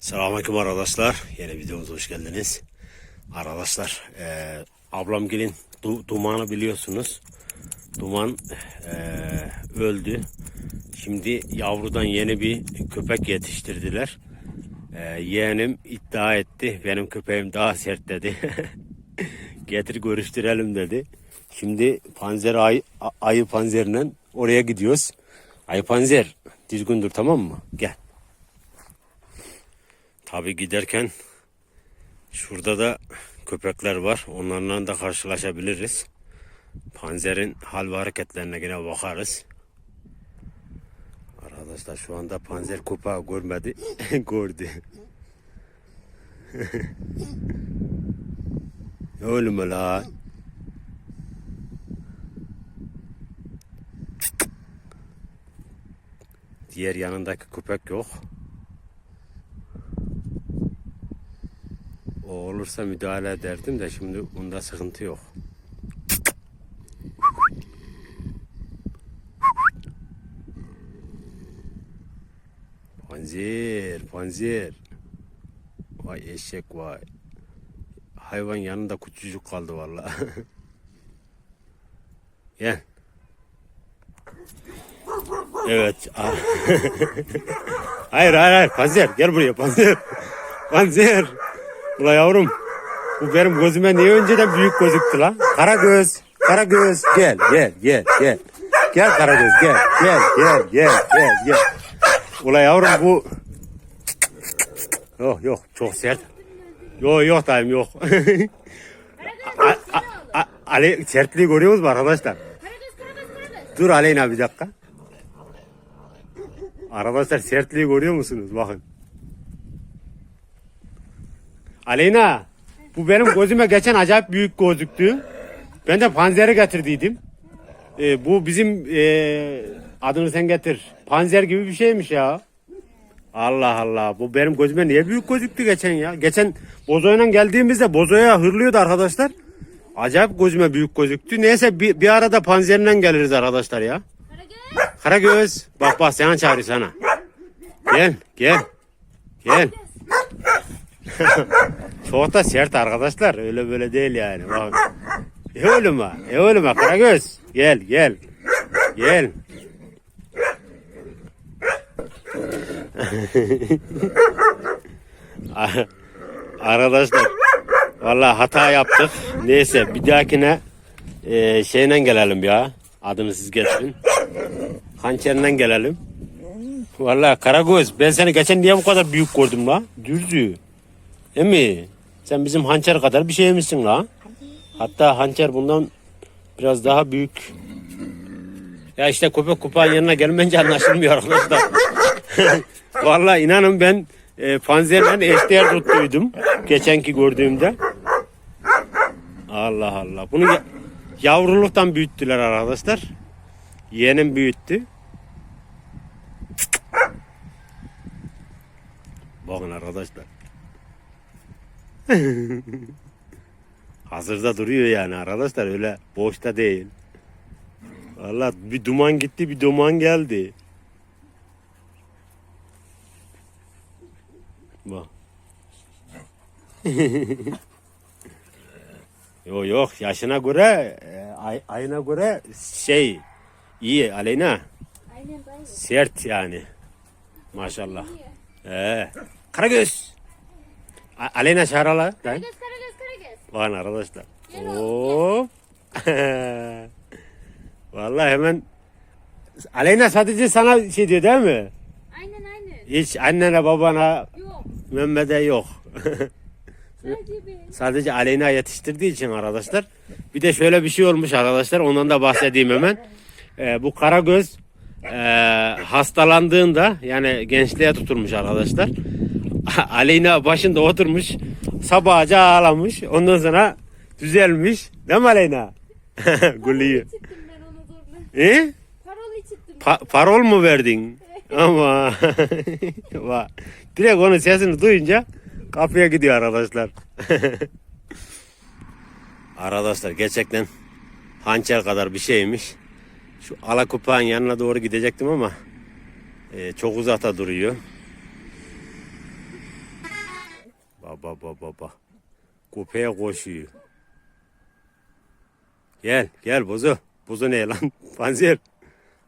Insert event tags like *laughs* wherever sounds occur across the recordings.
Selamünaleyküm arkadaşlar. Yeni videomuza hoş geldiniz. Arkadaşlar, eee ablam gelin du- dumanı biliyorsunuz. Duman eee, öldü. Şimdi yavrudan yeni bir köpek yetiştirdiler. Eee yeğenim iddia etti. Benim köpeğim daha sert dedi. *laughs* Getir görüştürelim dedi. Şimdi panzer ay, a- ayı panzerinden oraya gidiyoruz. Ayı panzer düzgün dur tamam mı? Gel. Tabi giderken şurada da köpekler var. Onlarla da karşılaşabiliriz. Panzer'in hal ve hareketlerine yine bakarız. Arkadaşlar şu anda panzer kupa görmedi. *laughs* Gördü. Öyle mi la? Diğer yanındaki köpek yok. O olursa müdahale ederdim de şimdi bunda sıkıntı yok. Panzer, panzer. Vay eşek vay. Hayvan yanında küçücük kaldı vallahi. *laughs* Gel. Evet. *laughs* hayır hayır hayır panzer gel buraya panzer. Panzer. Ula yavrum. Bu benim gözüme niye önceden büyük gözüktü lan? Kara göz. Kara göz. Gel gel gel gel. Gel kara göz gel. Gel gel gel gel gel. Ula yavrum bu. Yok yok çok sert. Yok yok dayım yok. *laughs* A- a- a- Ale sertliği görüyor musunuz arkadaşlar? Dur Aleyna bir dakika. Arkadaşlar sertliği görüyor musunuz? Bakın. Aleyna. Bu benim gözüme geçen acayip büyük gözüktü. Ben de panzeri getirdiydim. Ee, bu bizim ee, adını sen getir. Panzer gibi bir şeymiş ya. Allah Allah. Bu benim gözüme niye büyük gözüktü geçen ya? Geçen Bozo'yla geldiğimizde Bozo'ya hırlıyordu arkadaşlar. Acayip gözüme büyük gözüktü. Neyse bir, bir arada panzerinden geliriz arkadaşlar ya. Karagöz. Karagöz. Bak bak sana çağırıyor sana. Gel gel. Gel. *laughs* Çok sert arkadaşlar. Öyle böyle değil yani. Bak. E öyle mi? E öyle mi? Karagöz. Gel gel. Gel. *laughs* Arkadaşlar vallahi hata yaptık. Neyse bir dahakine e, şeyle gelelim ya. Adını siz getirin. Hançerinden gelelim. Vallahi Karagöz ben seni geçen niye bu kadar büyük gördüm la? Dürzü. Değil mi? Sen bizim hançer kadar bir şey misin la? Hatta hançer bundan biraz daha büyük. Ya işte köpek kupağın yanına gelmeyince anlaşılmıyor arkadaşlar. *laughs* Vallahi inanın ben e, panzerle eşdeğer tuttuydum. Geçenki gördüğümde. Allah Allah. Bunu ya- yavruluktan büyüttüler arkadaşlar. Yeğenim büyüttü. Bakın arkadaşlar. *laughs* Hazırda duruyor yani arkadaşlar öyle boşta değil. Vallahi bir duman gitti bir duman geldi. Bak. *laughs* yok yok yaşına göre e, ay, ayına göre şey iyi Aleyna Aynen sert yani maşallah. Ee, Karagöz. A- Aleyna çağırala. Lan. Karagöz, karagöz, karagöz. Bakın arkadaşlar. Gel Hop. Vallahi hemen Aleyna sadece sana şey diyor değil mi? Aynen aynen. Hiç annene babana Yok. Mehmet'e yok. *laughs* Sadece sadece Aleyna yetiştirdiği için arkadaşlar. Bir de şöyle bir şey olmuş arkadaşlar. Ondan da bahsedeyim hemen. Ee, bu Karagöz e, hastalandığında yani gençliğe tutulmuş arkadaşlar. *laughs* Aleyna başında oturmuş. Sabahca ağlamış. Ondan sonra düzelmiş. Değil mi Aleyna? *laughs* Gülüyor. E? Parolu çıktım. Pa- parol mu verdin? Ama *laughs* direkt onun sesini duyunca kapıya gidiyor arkadaşlar. arkadaşlar gerçekten hançer kadar bir şeymiş. Şu alakupağın yanına doğru gidecektim ama e, çok uzakta duruyor. Baba baba baba. Köpeğe koşuyor. Gel gel buzu. Buzu ne lan? *laughs* Panzer.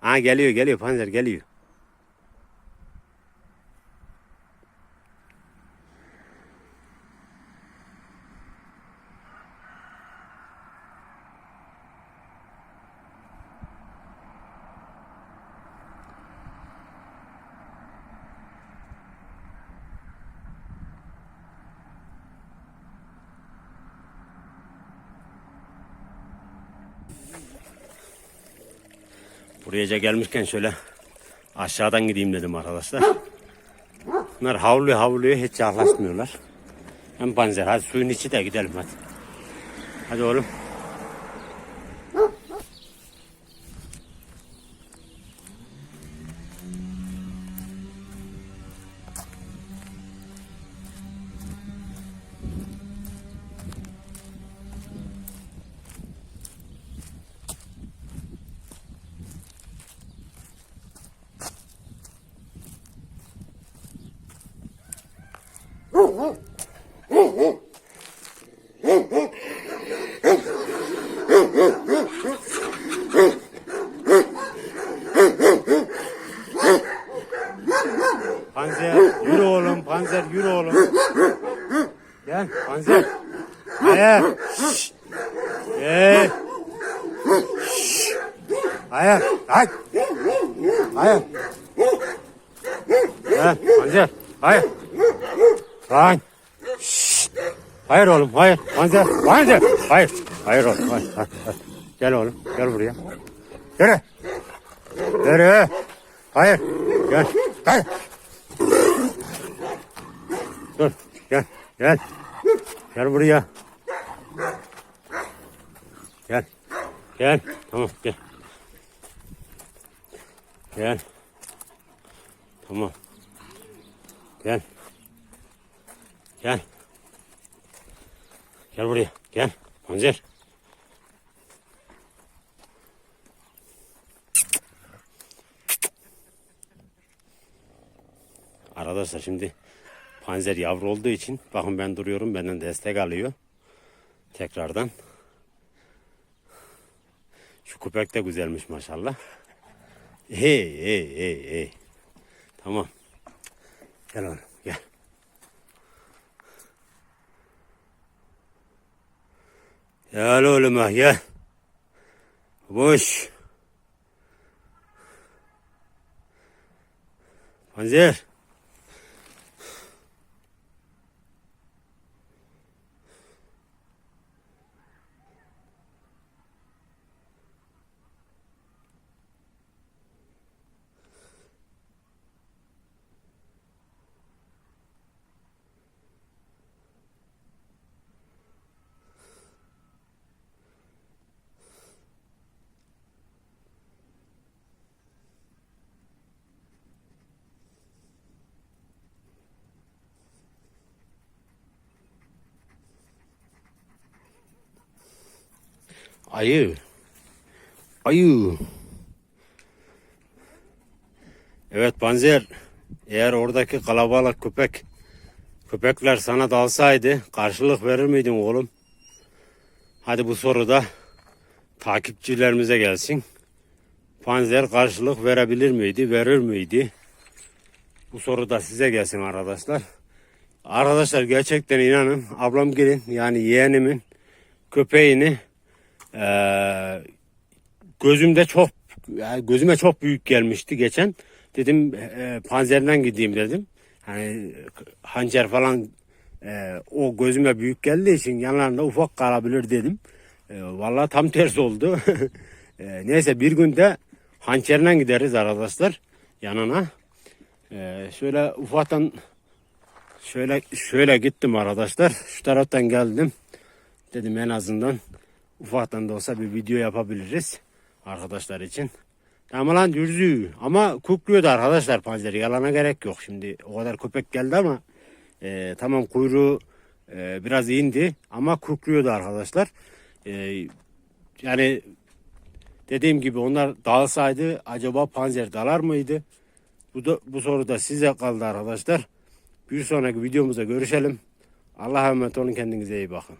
Ha geliyor geliyor panzer geliyor. Buraya gelmişken şöyle aşağıdan gideyim dedim arkadaşlar. Bunlar havluyor havluyor hiç yaklaşmıyorlar. Hem panzer hadi suyun içi de gidelim hadi. Hadi oğlum. Hayır. Hayır. Hayır. Gel panzer. Hayır. Lan. Şşş. Hayır oğlum hayır. Panzer. Panzer. Hayır. Hayır oğlum hayır. hayır, hayır. Gel oğlum gel buraya. Yürü. Yürü. Hayır. Gel. Hayır. Dur gel gel. Gel buraya. Gel. Gel. Tamam gel. Gel. Tamam. Gel. Gel. Gel buraya. Gel. Panzer. Arkadaşlar şimdi panzer yavru olduğu için bakın ben duruyorum benden destek alıyor. Tekrardan. Şu köpek de güzelmiş maşallah. Hey hey hey hey. Tamam. Gel oğlum gel. Gel oğlum ah gel. Boş. Panzer. Ayı. Ayı. Evet Panzer. Eğer oradaki kalabalık köpek köpekler sana dalsaydı karşılık verir miydin oğlum? Hadi bu soru da takipçilerimize gelsin. Panzer karşılık verebilir miydi? Verir miydi? Bu soru da size gelsin arkadaşlar. Arkadaşlar gerçekten inanın ablam gelin yani yeğenimin köpeğini ee, gözümde çok yani gözüme çok büyük gelmişti geçen. Dedim e, panzerden gideyim dedim. Hani hançer falan e, o gözüme büyük geldiği için yanlarında ufak kalabilir dedim. E, vallahi tam tersi oldu. *laughs* e, neyse bir günde hançerden gideriz arkadaşlar yanına. E, şöyle ufaktan şöyle şöyle gittim arkadaşlar. Şu taraftan geldim. Dedim en azından ufaktan da olsa bir video yapabiliriz arkadaşlar için. Tamam lan dürzü ama kukluyordu arkadaşlar panzeri yalana gerek yok şimdi o kadar köpek geldi ama e, tamam kuyruğu e, biraz indi ama kukluyordu arkadaşlar. E, yani dediğim gibi onlar dağılsaydı acaba panzer dalar mıydı? Bu da bu soru da size kaldı arkadaşlar. Bir sonraki videomuzda görüşelim. Allah'a emanet olun kendinize iyi bakın.